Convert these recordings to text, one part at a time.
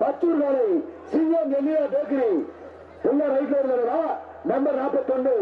Batur காலை CM எல்லியா bakery உள்ள ரைட்ல இருந்தா நம்பர் நாற்பத்தொன்னு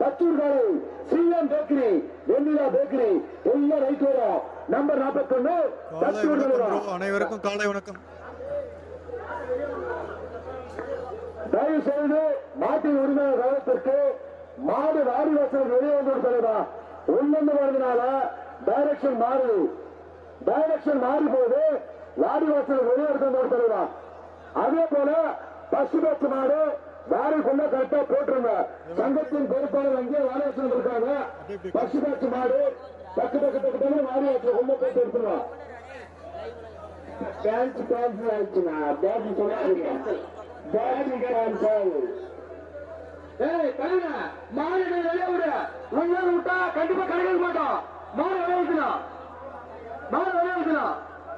பத்தூர் காலை சிஎம் பேக்கரி வெண்ணிலா பேக்கரி உள்ள ரைட் வரும் நம்பர் வணக்கம் bro. அனைவருக்கும் காலை வணக்கம். தயவு செய்து மாட்டின் உரிமையாளர் கவனத்திற்கு மாடு வாடிவாசல் வெளியே வந்து சொல்லுதா உள்ளந்து வருதுனால டைரக்ஷன் மாறுது டைரக்ஷன் மாறி போகுது வாடிவாசல் வெளியே எடுத்து சொல்லுதா அதே போல பசு பச்சு மாடு வாரிக்குள்ள கரெக்டா போட்டுருங்க. சங்கத்தின் பொறுப்பாளர் அங்கே வாரியாசல் இருக்காங்க. பசு பச்சு மாடு பக்கு பக்கு பக்கத்துல வாரியாசல் உள்ள போட்டு எடுத்துருவோம் பேன்ஸ் பேன்ஸ் ஆயிடுச்சுண்ணா பேன்ஸ் சொல்லாதீங்க பேன்ஸ் கேன்சல் ஏய் கழுங்க மாடு வெளியே விடு. உள்ள விட்டா கண்டிப்பா கிடைக்க மாட்டோம். மாடு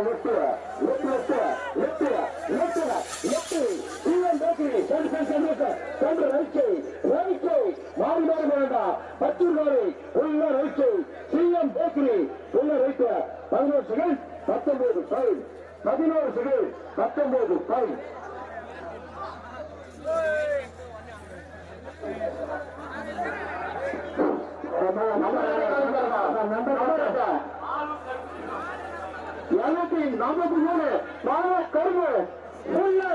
விட்டுலாம் மாடு வெளியே விட்டுலாம் ஏய் வெளியே விட மாட்டேன் மாடு வெளியே விடுறான் ஆதிவாசி வந்து என்ன விட்டுருப்பா ஒரு நாள் வெளியே அனுப்பி விடுங்க பத்தொன்பது ஃபைன் பதினோரு செகண்ட் பத்தொன்பது ஃபைன் இருநூத்தி நாற்பத்தி மூணு நாலு கரும்பு புல்லு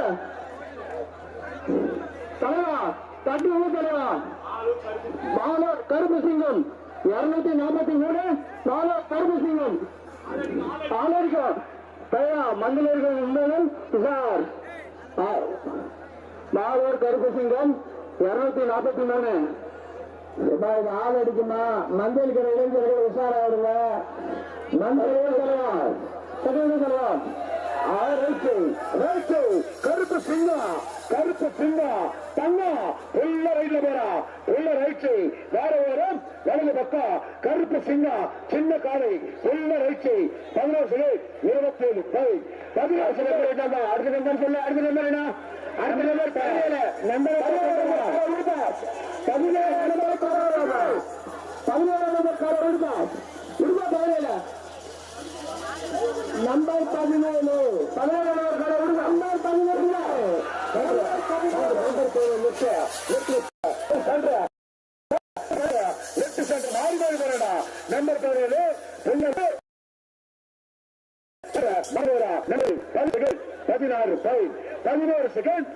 தலைவா தட்டி ஊர் தலைவா. நாலு கரும்பு சிங்கம் இருநூத்தி நாற்பத்தி மூணு நாலு கரும்பு சிங்கம். ஆலரிக்கா தலைவா மந்திரர்கள் உண்மையும் சார் நாலூர் கருப்பு சிங்கம் இருநூத்தி நாற்பத்தி மூணு. ஆள் அடிக்குமா? மஞ்சள் உஷாரா இளைஞர்கள் மந்திரிகள் தலைவா. சொல்லலாம் செகண்ட் சொல்லலாம் கருப்பு சிங்கம் கருப்பு சிங்கம் தங்கம் உள்ள ரைட்ல போறா. உள்ள ரைட்டு வேற ஓரம் வலது பக்கம் கருப்பு சிங்கம் சின்ன காலை உள்ள ரைட்டு பதினோரு இருபத்தி ஏழு பை பதினாறு சிலை அடுத்த நம்பர் சொல்ல அடுத்த நம்பர் என்ன? அடுத்த நம்பர் பதினேழு நம்பர் மாறி மாறி வரடா நம்பர் பதினேழு பதினாறு ஃபைன் பதினோரு செகண்ட்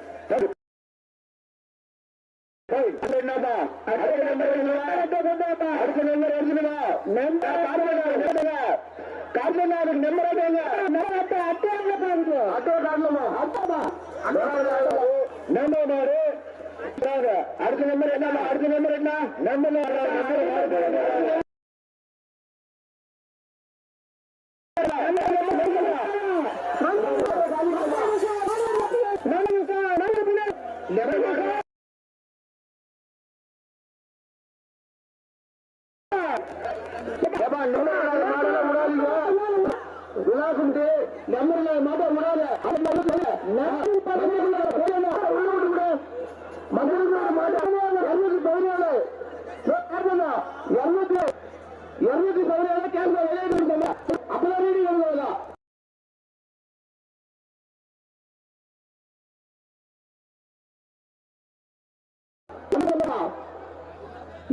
என்னப்பா நம்பர் அட்டோ காரணமா அட்டோமா நம்பர் அடுத்த நம்பர் என்ன அடுத்த நம்பர் என்ன நம்பர் விளாசுண்டு நம்பர்ல மாட்ட விடாத அது மட்டும் சொல்ல நம்பர் பதினேழு போடணும் உள்ள விட்டு விடு மதுரை மாட்ட இருநூத்தி பதினேழு இருநூத்தி இருநூத்தி பதினேழு கேன்சல் விளையாட்டு அப்பதான் ரீடிங் எழுதுவதா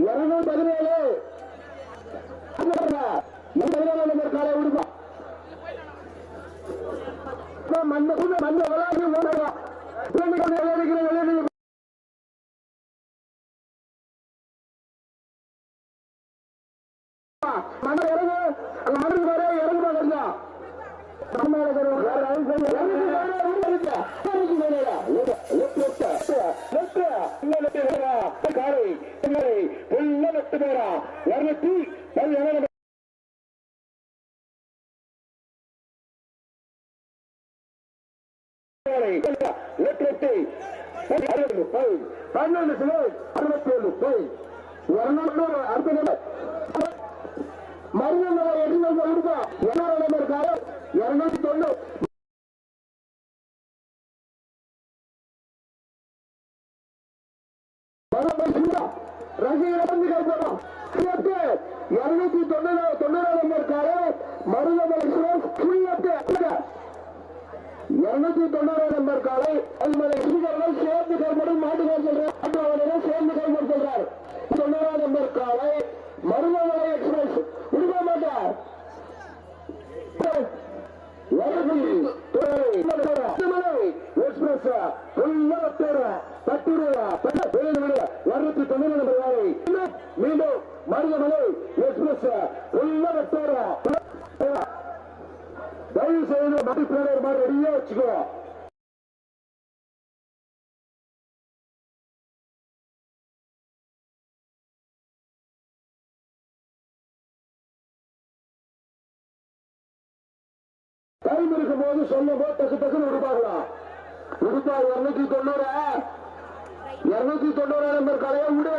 இருநூத்தி பதினேழு பதினேழு நம்பர் காலை விடுப்பா மண்ணு மண்ணு விளையாடி விளையாடுகிற மண்ணு இறங்கு அந்த மண்ணுக்கு வர இறங்கு பாருங்க இருநூத்தி பதினேழு பன்னெண்டு சிலை அறுபத்தி ஏழு அடுத்த நம்பர் மருதமலை எட்டு கொடுக்கும் நம்பர் இருக்காரு இருநூத்தி தொண்ணூறு இருநூத்தி தொண்ணூறு தொண்ணூறு நம்பர் மருதமலை எக்ஸ்பிரஸ் இருநூத்தி தொண்ணூறு நம்பர் காலை அதுமலை ஸ்பீக்கர்கள் சேர்ந்து கல்மடும் மாட்டுக்கார் சொல்றார். சேர்ந்து தொண்ணூறாம் நம்பர் காலை மருதமலை எக்ஸ்பிரஸ் விடுக்க மாட்டார் எக்ஸ்பிரஸ் இருநூத்தி தொண்ணூறு நம்பர் காலை மீண்டும் மருதமலை எக்ஸ்பிரஸ் தயவு செய்து மதி மாதிரி ரெடியா வச்சுக்கோ டைம் இருக்கும் போது சொல்லும் போது டக்கு டக்குன்னு விடுப்பாங்களா விடுப்பா இருநூத்தி தொண்ணூறு. இருநூத்தி தொண்ணூறு நம்பர் கலையை விடு.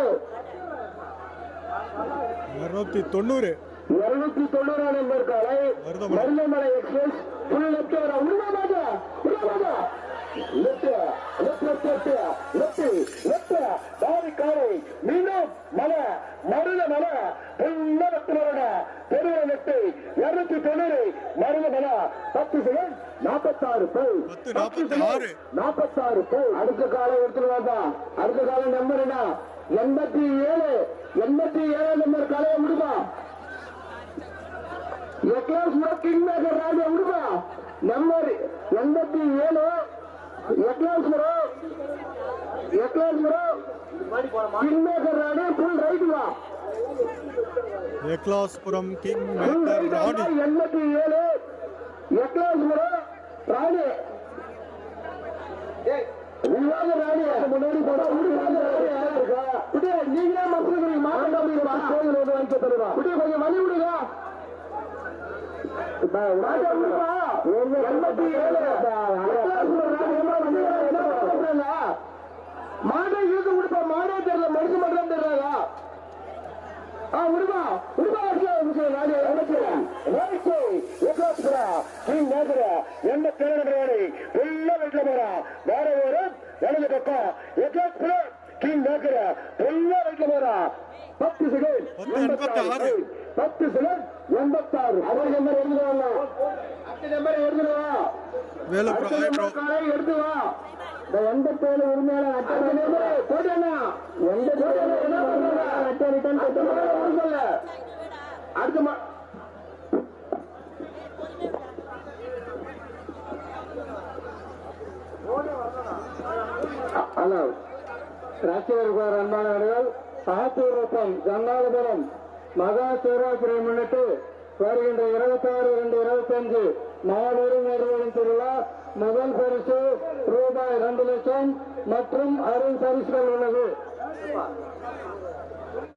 இருநூத்தி தொண்ணூறு. இருநூத்தி தொண்ணூறு நம்பர் காலை மருதமலை. எக்ஸ்பிரஸ். ஃபுல் லெஃப்ட் வர. மாட்டா உள்ள மாட்டா left left left left left left தாரி காரை மீண்டும் மலை மருத மலை ஃபுல்லா லெஃப்ட் வரட பெருவ லெஃப்ட் இருநூத்தி தொண்ணூறு மருத மலை பத்து செகண்ட் நாற்பத்தாறு பேர் பத்து நாற்பத்தாறு. நாற்பத்தாறு பேர் அடுத்த காலம் எடுத்துட்டு வாங்க அடுத்த காலம் நம்பர் என்ன? எண்பத்தி ஏழு. எண்பத்தி ஏழு நம்பர் காலையை விடுமா எக்லாஸ் கிங் மேக்கர் ராஜா விடுமா நம்பர் எண்பத்தி ஏழு. Eklas Eklas king maker Rani full right வா. Eklaspuram king maker Rani. எண்பத்தி ஏழு. எக்லாஸ் ராணி ராணி. முன்னாடி போனா விவாத ராணி யாரா இருக்கா நீங்களே மக்களுக்கு மாற்றம் கோயில் வாங்கி தருவா விடு கொஞ்சம் வழி விடுங்க. எண்பத்தி ஏழு மாடை இழுத்து விடுப்பா மாடே தெரியல. மனுஷ மட்டும் தெரியலா கிங் மேகர எந்த பேரடி உள்ள வீட்டுல போறா வேற ஒரு வலது பக்கம். எக்லாஸ்புரா கிங் மேகர உள்ள வீட்டுல போறா பத்து செகண்ட் பத்து எண்பத்தாறு. பத்து செகண்ட் எண்பத்தாறு. அவர் நம்பர் எழுதுவாங்க அடுத்த நம்பர் எழுதுவா அடுத்த நம்பர் காலை எடுத்து வா. இந்த எண்பத்தேழு உரிமையாளர் அட்டை நம்பர் போட்டேன்னா எண்பத்தேழு ரிட்டர்ன் அடுத்த ஹலோ அன்பானவர்கள் சாத்தூரப்பம் மகா சிவராத்திரியை முன்னிட்டு வருகின்ற இருபத்தி ஆறு இரண்டு இருபத்தி அஞ்சு மாபெரும் திருவிழா முதல் பரிசு ரூபாய் இரண்டு லட்சம் மற்றும் அருள் பரிசுகள் உள்ளது.